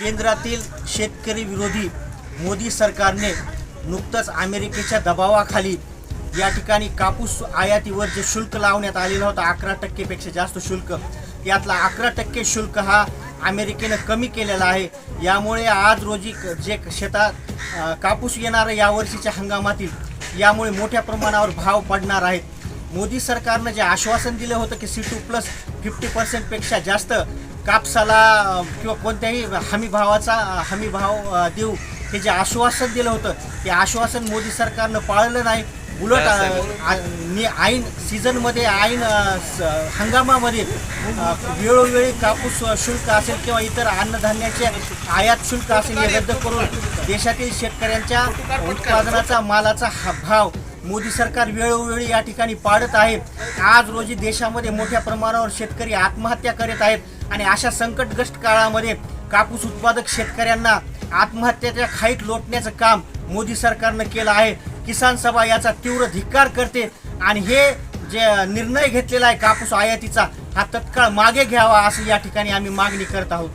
केंद्रातील शेतकरी विरोधी मोदी सरकारने नुकतंच अमेरिकेच्या दबावाखाली या ठिकाणी कापूस आयातीवर जे शुल्क लावण्यात आलेलं होतं अकरा टक्केपेक्षा जास्त शुल्क यातला अकरा टक्के शुल्क हा अमेरिकेनं कमी केलेला आहे. यामुळे आज रोजी क- जे शेतात कापूस येणारं यावर्षीच्या हंगामातील यामुळे मोठ्या प्रमाणावर भाव पडणार आहेत. मोदी सरकारनं जे आश्वासन दिलं होतं की सी टू प्लस फिफ्टी पर्सेंटपेक्षा जास्त कापसाला किंवा कोणत्याही हमी भावाचा अ, हमी भाव देऊ हे जे आश्वासन दिलं होतं ते आश्वासन मोदी सरकारनं पाळलं नाही. उलट ऐन सीझनमध्ये ऐन हंगामामध्ये वेळोवेळी कापूस शुल्क असेल किंवा इतर अन्नधान्याचे आयात शुल्क असेल हे रद्द करून देशातील शेतकऱ्यांच्या उत्पादनाचा मालाचा हा भाव मोदी सरकार वेळोवेळी या ठिकाणी पाडत आहे. आज रोजी देशामध्ये मोठ्या प्रमाणावर शेतकरी आत्महत्या करीत आहेत आणि अशा संकटग्रस्त काळामध्ये कापूस उत्पादक शेतकऱ्यांना आत्महत्याच्या खाईत लोटण्याचं काम मोदी सरकारनं केलं आहे. किसान सभा याचा तीव्र धिक्कार करते आणि हे जे निर्णय घेतलेला आहे कापूस आयातीचा हा तत्काळ मागे घ्यावा असं या ठिकाणी आम्ही मागणी करत आहोत.